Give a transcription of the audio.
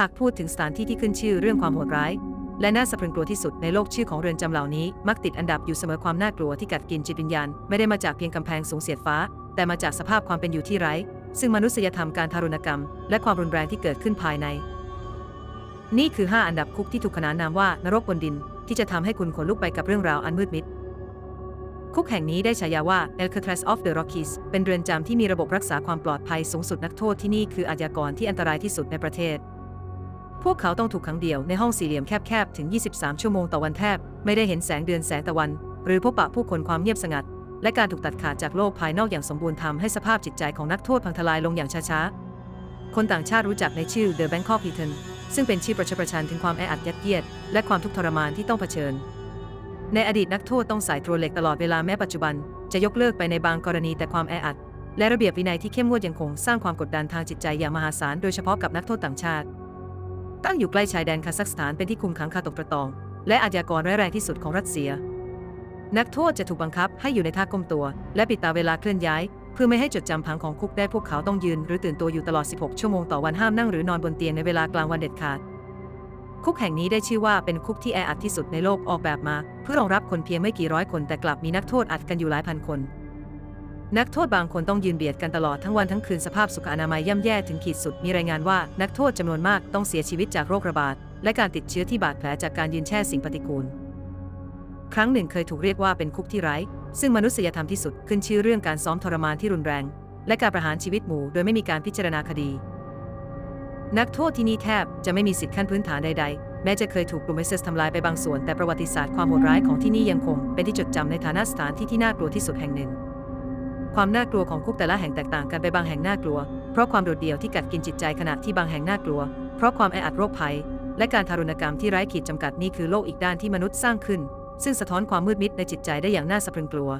หากพูดถึงสถานที่ที่ขึ้นชื่อเรื่องความโหดร้าย และน่าสะพรึงกลัวที่สุดในโลกชื่อของเรือนจำเหล่านี้ มักติดอันดับอยู่เสมอความน่ากลัวที่กัดกินจิตวิญญาณไม่ได้มาจากเพียงกำแพงสูงเสียดฟ้า แต่มาจากสภาพความเป็นอยู่ที่ไร้ ซึ่งมนุษยธรรมการทารุณกรรม และความรุนแรงที่เกิดขึ้นภายใน นี่คือ 5 อันดับคุกที่ถูกขนานนามว่านรกบนดิน ที่จะทำให้คุณขนลุกไปกับเรื่องราวอันมืดมิดคุกแห่งนี้ได้ฉายาว่า Alcatraz of the Rockies เป็นเรือนจำที่มีระบบรักษาความปลอดภัยสูงสุดนักโทษที่นี่คืออาชญากรที่อันตรายที่สุดในประเทศ พวกเขาต้องถูกขังเดี่ยวในห้องสี่เหลี่ยมแคบๆ ถึง 23 ชั่วโมงต่อวันแทบ ไม่ได้เห็นแสงเดือนแสงตะวัน หรือพบปะผู้คนความเงียบสงัด และการถูกตัดขาดจากโลกภายนอกอย่างสมบูรณ์ทำให้สภาพจิตใจของนักโทษพังทลายลงอย่างช้าๆ คนต่างชาติรู้จักในชื่อ The Bangkok Prison ซึ่งเป็นชื่อประชประชันถึงความแออัดยัดเยียด และความทุกข์ทรมานที่ต้องเผชิญ ในอดีตนักโทษต้องใส่ตรวเหล็กตลอดเวลาแม้ปัจจุบัน จะยกเลิกไปในบางกรณีแต่ความแออัด และระเบียบวินัยที่เข้มงวดยังคงสร้างความกดดันทางจิตใจอย่างมหาศาลโดยเฉพาะกับนักโทษต่างชาติ ตั้งอยู่ใกล้ชายแดนคาซัคสถานเป็นที่คุมขังคาตกประตอง และอาชญากรร้ายแรงที่สุดของรัสเซีย นักโทษจะถูกบังคับให้อยู่ในท่าก้มตัว และปิดตาเวลาเคลื่อนย้าย เพื่อไม่ให้จดจำผังของคุกได้พวกเขาต้องยืน หรือตื่นตัวอยู่ตลอด 16 ชั่วโมงต่อวันห้ามนั่งหรือนอนบนเตียงในเวลากลางวันเด็ดขาด คุกแห่งนี้ได้ชื่อว่าเป็นคุกที่แออัดที่สุดในโลกออกแบบมา เพื่อรองรับคนเพียงไม่กี่ร้อยคนแต่กลับมีนักโทษอัดกันอยู่หลายพันคน นักโทษบางคนต้องยืนเบียดกันตลอดทั้งวันทั้งคืนสภาพสุขอนามัยย่ำแย่ถึงขีดสุด มีรายงานว่านักโทษจำนวนมากต้องเสียชีวิตจากโรคระบาด และการติดเชื้อที่บาดแผลจากการยืนแช่สิ่งปฏิกูล ครั้งหนึ่งเคยถูกเรียกว่าเป็นคุกที่ไร้ ซึ่งมนุษยธรรมที่สุดขึ้นชื่อเรื่องการซ้อมทรมานที่รุนแรง และการประหารชีวิตหมู่โดยไม่มีการพิจารณาคดี นักโทษที่นี่แทบจะไม่มีสิทธิขั้นพื้นฐานใดๆ แม้จะเคยถูกกลุ่มไอซิสทำลายไปบางส่วน แต่ประวัติศาสตร์ความโหดร้ายของที่นี่ยังคง เป็นที่จดจำในฐานะสถานที่ที่น่ากลัวที่สุดแห่งหนึ่ง ความน่ากลัวของคุกแต่ละแห่งแตกต่างกันไปบางแห่งน่ากลัว เพราะความโดดเดี่ยวที่กัดกินจิตใจขณะที่บางแห่งน่ากลัว เพราะความแออัดโรคภัย และการทารุณกรรมที่ไร้ขีดจำกัดนี่คือโลกอีกด้านที่มนุษย์สร้างขึ้น ซึ่งสะท้อนความมืดมิดในจิตใจได้อย่างน่าสะพรึงกลัว